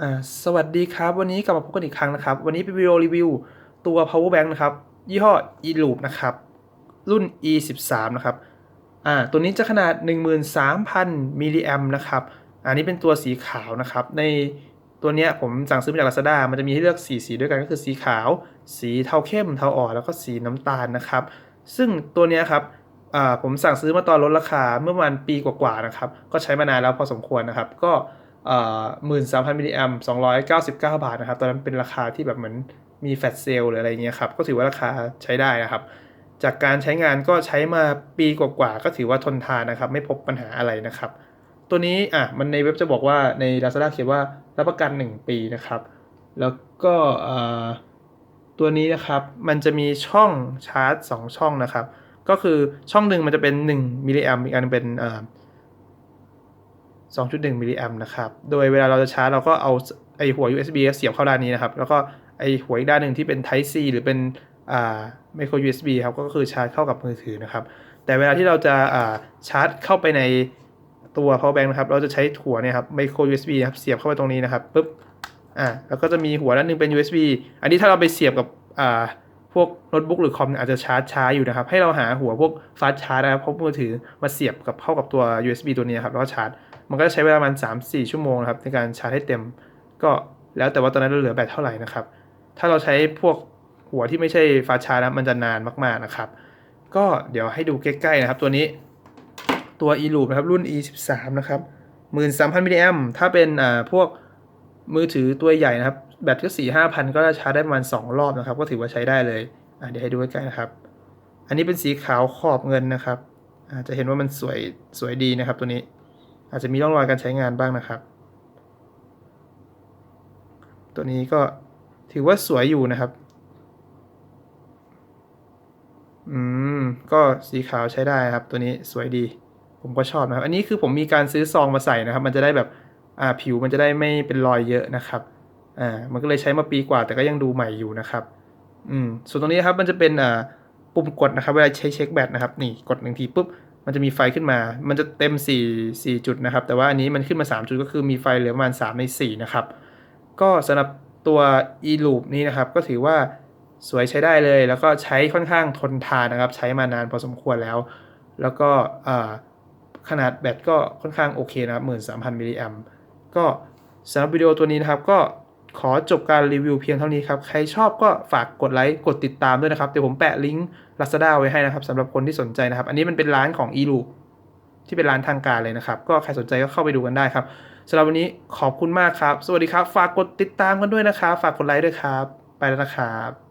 อ่าสวัสดีครับ วันนี้กลับมาพบกันอีกครั้งนะครับ วันนี้เป็นวิดีโอรีวิวตัว power bank นะครับ ยี่ห้อ eLoop นะครับ รุ่น e 1 3นะครับอ่าตัวนี้จะขนาด 13,000 มิลลิแอมนะครับ อันนี้เป็นตัวสีขาวนะครับ ในตัวเนี้ยผมสั่งซื้อมาจาก Lazada มันจะมีให้เลือกสีสีด้วยกันก็คือสีขาว สีเทาเข้มเทาอ่อนแล้วก็สีน้ำตาลนะครับ ซึ่งตัวเนี้ยครับอ่าผมสั่งซื้อมาตอนลดราคาเมื่อประมาณปีกว่าๆนะครับ ก็ใช้มานานแล้วพอสมควรนะครับ ก็ หมื่นสามพันมิลลิแอมสองร้อยเก้าสิบเก้าบาทนะครับ ตอนนั้นเป็นราคาที่แบบเหมือนมีแฟลชเซลหรืออะไรเงี้ยครับ ก็ถือว่าราคาใช้ได้นะครับ จากการใช้งานก็ใช้มาปีกว่าๆ ก็ถือว่าทนทานนะครับ ไม่พบปัญหาอะไรนะครับ ตัวนี้อะมันในเว็บจะบอกว่าใน Lazada เขียนว่ารับประกัน 1 ปีนะครับ แล้วก็อ่าตัวนี้นะครับมันจะมีช่องชาร์จ 2 ช่องนะครับ ก็คือช่องหนึ่งมันจะเป็น 1มิลลิแอมอีกอันเป็น 2.1มิลลิแอมนะครับ โดยเวลาเราจะชาร์จเราก็เอาไอหัว USB เสียบเข้าด้านนี้นะครับ แล้วก็ไอหัวอีกด้านหนึ่งที่เป็น Type C หรือเป็นอ่า micro USB ครับ ก็คือชาร์จเข้ากับมือถือนะครับ แต่เวลาที่เราจะอ่าชาร์จเข้าไปในตัว power bank นะครับ เราจะใช้หัวเนี่ยครับ micro USB ครับ เสียบเข้าไปตรงนี้นะครับปุ๊บ อ่า แล้วก็จะมีหัวด้านหนึงเป็น USB อันนี้ถ้าเราไปเสียบกับอ่าพวกโน้ตบุ๊กหรือคอมอาจจะชาร์จช้าอยู่นะครับ ให้เราหาหัวพวกฟาสชาร์จนะครับพกมือถือมาเสียบกับเข้ากับตัว USB ตัวนี้ครับแล้วก็ชาร์จ มันก็จะใช้เวลาประมาณ3-4 ชั่วโมงนะครับในการชาร์จให้เต็ม ก็แล้วแต่ว่าตอนนั้นเราเหลือแบตเท่าไหร่นะครับ ถ้าเราใช้พวกหัวที่ไม่ใช่ฟาชาร์จนะมันจะนานมากๆนะครับ ก็เดี๋ยวให้ดูใกล้ๆนะครับตัวนี้ตัว e-loop นะครับรุ่น e 1 3นะครับ13,000มิลลิแอมถ้าเป็นอ่าพวกมือถือตัวใหญ่นะครับ แบตก็4 5 0 0ก็จะชาร์จได้ประมาณ2รอบนะครับ ก็ถือว่าใช้ได้เลยอะเดี๋ยวให้ดูใกล้ๆนะครับ อันนี้เป็นสีขาวขอบเงินนะครับอาจจะเห็นว่ามันสวยสวยดีนะครับตัวนี้ อาจจะมีร่องรอยการใช้งานบ้างนะครับ ตัวนี้ก็ถือว่าสวยอยู่นะครับ อืม ก็สีขาวใช้ได้ครับ ตัวนี้สวยดี ผมก็ชอบนะครับ อันนี้คือผมมีการซื้อซองมาใส่นะครับ มันจะได้แบบอ่าผิวมันจะได้ไม่เป็นรอยเยอะนะครับ อ่า มันก็เลยใช้มาปีกว่า แต่ก็ยังดูใหม่อยู่นะครับ อืม ส่วนตรงนี้ครับมันจะเป็นอ่าปุ่มกดนะครับ เวลาใช้เช็คแบตนะครับ นี่กดหนึ่งทีปุ๊บ มันจะมีไฟขึ้นมา มันจะเต็ม 4 4 จุดนะครับ แต่ว่าอันนี้มันขึ้นมา 3 จุดก็คือมีไฟเหลือประมาณ 3 ใน 4 นะครับ ก็สำหรับตัว e-loop นี้นะครับ ก็ถือว่าสวยใช้ได้เลย แล้วก็ใช้ค่อนข้างทนทานนะครับ ใช้มานานพอสมควรแล้ว แล้วก็ขนาดแบตก็ค่อนข้างโอเคนะครับ 13,000มิลลิแอมก็สำหรับวิดีโอตัวนี้นะครับก็ ขอจบการรีวิวเพียงเท่านี้ครับ ใครชอบก็ฝากกดไลค์ กดติดตามด้วยนะครับ เดี๋ยวผมแปะลิงก์ Lazada ไว้ให้นะครับสำหรับคนที่สนใจนะครับ อันนี้มันเป็นร้านของ e l o o ที่เป็นร้านทางการเลยนะครับ ก็ใครสนใจก็เข้าไปดูกันได้ครับสำหรับวันนี้ขอบคุณมากครับ สวัสดีครับ ฝากกดติดตามกันด้วยนะครับ ฝากกดไลค์ด้วยครับ ไปแล้วนะครับ